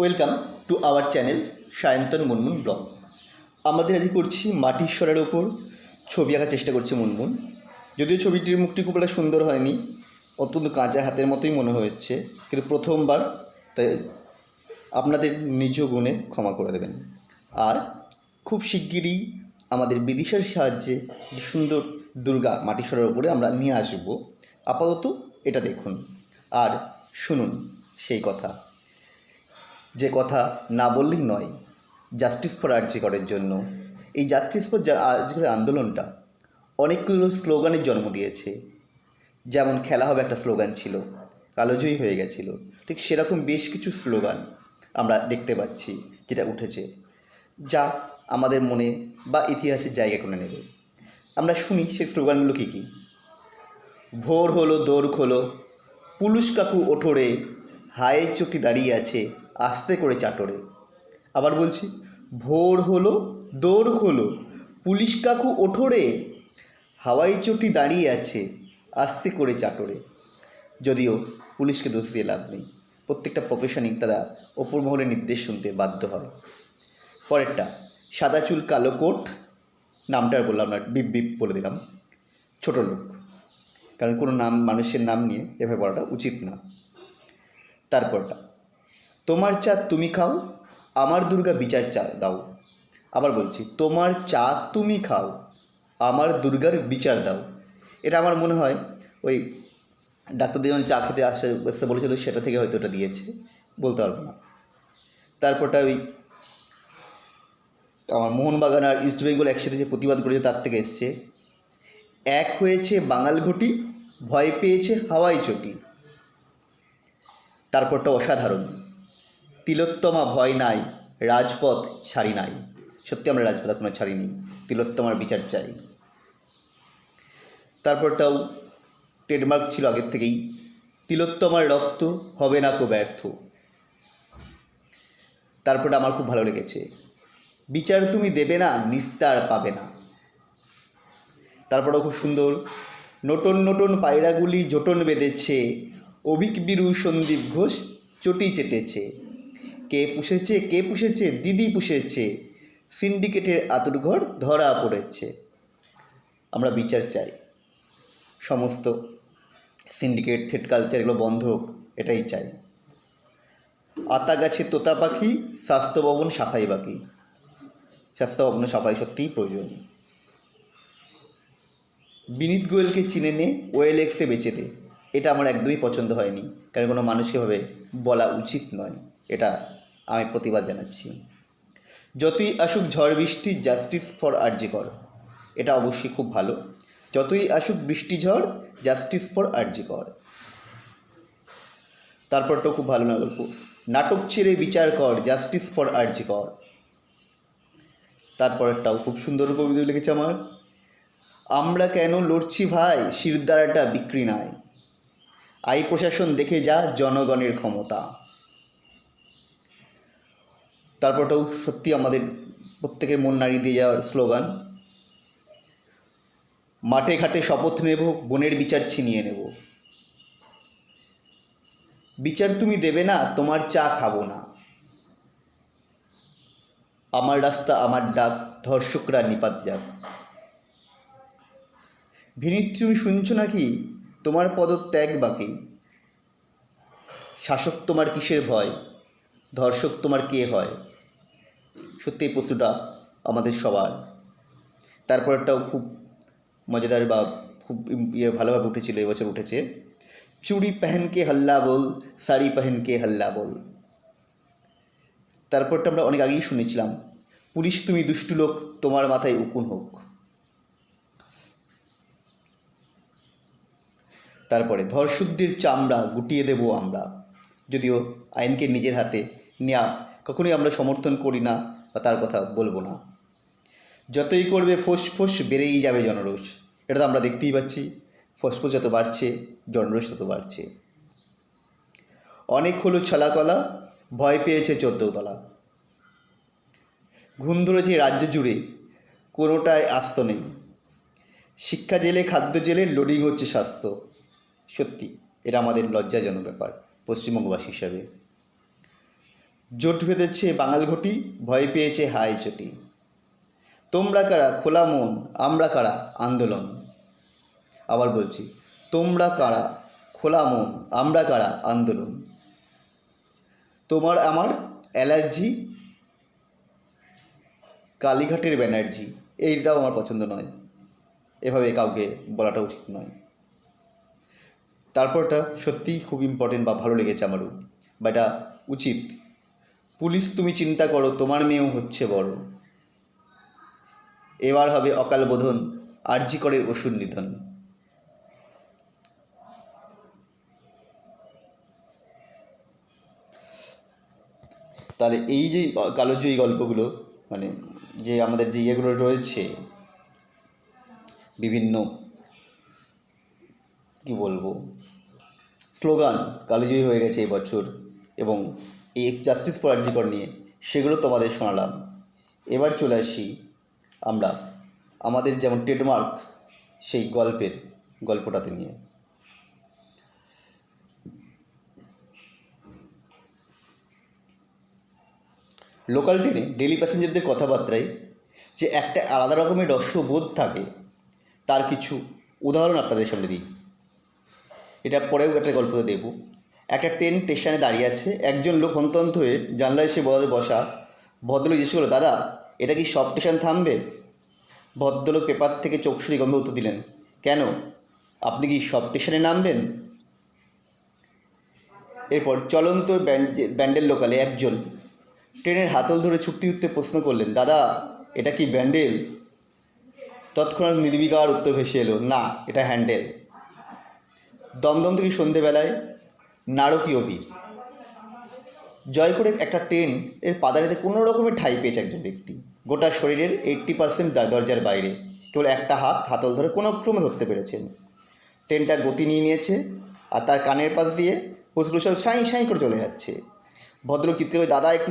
Welcome to our channel Sayantan Munmun blog আমাদের আজকে করছি মাটির স্বরের ওপর। ছবি আঁকার চেষ্টা করছে মুনমুন যদিও ছবিটির মুখটি খুব একটা সুন্দর হয়নি, অত্যন্ত কাঁচা হাতের মতোই মনে হচ্ছে কিন্তু প্রথমবার, তাই আপনাদের নিজ গুণে ক্ষমা করে দেবেন। আর খুব শিগগিরই আমাদের বিদিশার সাহায্যে সুন্দর দুর্গা মাটির স্বরের ওপরে আমরা নিয়ে আসব। আপাতত এটা দেখুন। আর শুনুন সেই কথা। যে কথা না বললেই নয়। জাস্টিস ফর আর্যিকরের জন্য। এই জাস্টিস ফর আর্যিকরের আন্দোলনটা অনেকগুলো স্লোগানের জন্ম দিয়েছে। যেমন খেলা হবে একটা স্লোগান ছিল কালোজয়ী হয়ে গেছিল। ঠিক সেরকম বেশ কিছু স্লোগান আমরা দেখতে পাচ্ছি, যেটা উঠেছে। যা আমাদের মনে বা ইতিহাসের জায়গা করে নেবে। আমরা শুনি সেই স্লোগানগুলো কী কী? ভোর হলো দৌড় খোলো, পুলুষ কাকু ওঠোরে হায়ের চোখটি দাঁড়িয়ে আছে আস্তে করে চাটরে। আবার বলছি, ভোর হলো, দৌড় হলো, পুলিশ কাকু ওঠোরে হাওয়াই চটি দাঁড়িয়ে আছে, আস্তে করে চাটরে। যদিও পুলিশকে দোষ দিয়ে লাভ নেই। প্রত্যেকটা প্রফেশনিক তারা ওপর মহলের নির্দেশ শুনতে বাধ্য হয়। পরেরটা, সাদা চুল কালো কোট, নামটা আর বললাম না, বিপ বিপ বলে দিলাম। ছোট লোক। কারণ কোনো নাম, মানুষের নাম নিয়ে এভাবে বলাটা উচিত না। তারপরটা তোমার চা তুমি খাও, আমার দুর্গা বিচার চা, দাও। আবার বলছি, তোমার চা তুমি খাও, আমার দুর্গার বিচার দাও। এটা আমার মনে হয় ওই ডাক্তারদের যখন চা খেতে আসে বলেছিল সেটা থেকে হয়তো ওটা দিয়েছে, বলতে পারব না। তারপরটা ওই আমার মোহনবাগান আর ইস্ট বেঙ্গল একসাথে যে প্রতিবাদ করেছে তার থেকে এসছে। এক হয়েছে বাঙাল ঘটি, ভয় পেয়েছে হাওয়াই চটি। তারপরটা অসাধারণ। তিলোত্তমা ভয় নাই, রাজপথ ছাড়ি নাই। সত্যি আমরা রাজপথ এখনও ছাড়িনি তিলোত্তমার বিচার চাই। তারপরটাও ট্রেডমার্ক ছিল আগের থেকেই, তিলোত্তমার রক্ত হবে না তো ব্যর্থ। তারপরটা আমার খুব ভালো লেগেছে। বিচার তুমি দেবে না, নিস্তার পাবে না। তারপরেও খুব সুন্দর, নটন নটন পায়রাগুলি জোটন বেঁধেছে, অভিক বিরু সন্দীপ ঘোষ চটি চেটেছে। কে পুষেছে কে পুষেছে, দিদি পুষেছে। সিন্ডিকেটের আতুরঘর ধরা পড়েছে। আমরা বিচার চাই। সমস্ত সিন্ডিকেট, থ্রেড কালচার এগুলো বন্ধ হোক, এটাই চাই। আতা গাছে তোতা পাখি, স্বাস্থ্য ভবন সাফাই বাকি। স্বাস্থ্য সাফাই সত্যিই প্রয়োজন। বিনীত গোয়েলকে চিনে নে ওয়েলএক্সে বেচে দে। এটা আমার একদমই পছন্দ হয়নি, কারণ কোনো মানুষকে ভাবে বলা উচিত নয়। এটা আমি প্রতিবাদ জানাচ্ছি। যতই আসুক ঝড় বৃষ্টি জাস্টিস ফর আরজিকর। এটা অবশ্যই খুব ভালো। যতই আসুক বৃষ্টি ঝড় জাস্টিস ফর আরজিকর। তারপরটাও খুব ভালো না নাটক ছেড়ে বিচার কর জাস্টিস ফর আরজিকর। তারপরেরটাও খুব সুন্দর কবিতা লিখেছে আমার। আমরা কেন লড়ছি ভাই, শিরদাঁড়াটা বিক্রি নাই। আই প্রশাসন দেখে যা, জনগণের ক্ষমতা। তারপরটাও সত্যি আমাদের প্রত্যেকের মন নাড়িয়ে দিয়ে যাওয়ার স্লোগান। মাঠে ঘাটে শপথ নেব, বনের বিচার ছিনিয়ে নেব। বিচার তুমি দেবে না, তোমার চা খাব না। আমার রাস্তা, আমার ডাক, ধর্ষকরা নিপাত যাক। ভিনিত, তুমি শুনছো নাকি? তোমার পদত্যাগ বাকি। শাসক তোমার কিসের ভয়? ধর্ষক তোমার কে হয়? সত্যি এই প্রশ্নটা আমাদের সবার। তারপরটাও খুব মজাদার বা খুব ইয়ে ভালোভাবে উঠেছিল, এবছর উঠেছে। চুড়ি পেহেনকে হল্লা বল, শাড়ি পেহেনকে হল্লা বল। তারপরটা আমরা অনেক আগেই শুনেছিলাম, পুলিশ তুমি দুষ্টু লোক, তোমার মাথায় উকুন হোক। তারপরে, ধর্ষকদের চামড়া গুটিয়ে দেব আমরা। যদিও আইনকে নিজের হাতে নেওয়া কখনোই আমরা সমর্থন করি না বা তার কথা বলব না। যতই করবে, ফোস বেড়েই যাবে জনরোষ। এটা তো আমরা দেখতেই পাচ্ছি। ফোসফোস যত বাড়ছে, জনরোষ তত বাড়ছে। অনেক হলো ছলাকলা, ভয় পেয়েছে চোদ্দতলা। ঘুম ধরেছে রাজ্য জুড়ে, কোনোটায় আস্ত নেই। শিক্ষা জেলে, খাদ্য জেলে লোডিং হচ্ছে স্বাস্থ্য। সত্যি, এটা আমাদের লজ্জাজনক ব্যাপার, পশ্চিমবঙ্গবাসী হিসাবে। জোট বেঁধেছে বাঙাল ঘটি, ভয় পেয়েছে হাই চটি। তোমরা কারা খোলা মন, আমরা কারা আন্দোলন? আবার বলছি, তোমরা কারা খোলা মন, আমরা কারা আন্দোলন? তোমার আমার অ্যালার্জি? কালীঘাটের ব্যানার্জি, এইটাও আমার পছন্দ নয়। এভাবে কাউকে বলাটা উচিত নয়। তারপরটা সত্যিই খুব ইম্পর্টেন্ট বা ভালো লেগেছে আমারও, বা এটা উচিত পুলিশ তুমি চিন্তা করো, তোমার মেয়েও হচ্ছে বড়। এবার হবে অকাল বোধন, আরজি করের ওষুধ নিধন। তাহলে এই যে কালোজয়ী গল্পগুলো মানে যে আমাদের যে ইয়েগুলো রয়েছে, বিভিন্ন, কি বলব, স্লোগান কালোজয়ী হয়ে গেছে এবছর এবং এই জাস্টিস ফর আর্জিকর নিয়ে, সেগুলো তোমাদের শোনালাম। এবার চলে আসি আমরা। আমাদের যেমন ট্রেডমার্ক সেই গল্পের, গল্পটাতে নিয়ে। লোকাল ট্রেনে ডেলি প্যাসেঞ্জারদের কথাবার্তায় যে একটা আলাদা রকমের রস্যবোধ থাকে, তার কিছু উদাহরণ আপনাদের সামনে দিই। এটা পরেও একটা গল্পতে দেবো। একটা ট্রেন স্টেশনে দাঁড়িয়ে আছে। একজন লোক হন্তন্ত হয়ে জানলায় এসে বসা। ভদ্রলোক জিজ্ঞেস করল, দাদা, এটা কি সব স্টেশন থামবে? ভদ্রলোক পেপার থেকে চোখ গম্ভীর উত্তর দিলেন, কেন? আপনি কি সব স্টেশনে নামবেন? এরপর চলন্ত ব্যান্ড, ব্যান্ডেল লোকালে একজন ট্রেনের হাতল ধরে ছুটতে উঠতে প্রশ্ন করলেন, দাদা, এটা কি ব্যান্ডেল? তৎক্ষণাৎ নির্বিকার উত্তর ভেসে এলো, না, এটা হ্যান্ডেল। দমদম থেকে সন্ধেবেলায় নারকীয় ভিড় জয় করে একটা ট্রেন এর পাদারিতে কোনো রকমের ঠাই পেয়েছে একজন ব্যক্তি। গোটা শরীরের এইট্টি পার্সেন্ট দরজার বাইরে। কেবল একটা হাত হাতল ধরে কোনো ক্রমে ধরতে পেরেছেন। ট্রেনটা গতি নিয়ে নিয়েছে আর তার কানের পাশ দিয়ে পশুগুলো সব সাঁই সাঁই করে চলে যাচ্ছে। ভদ্র চিত্রে দাদা একটু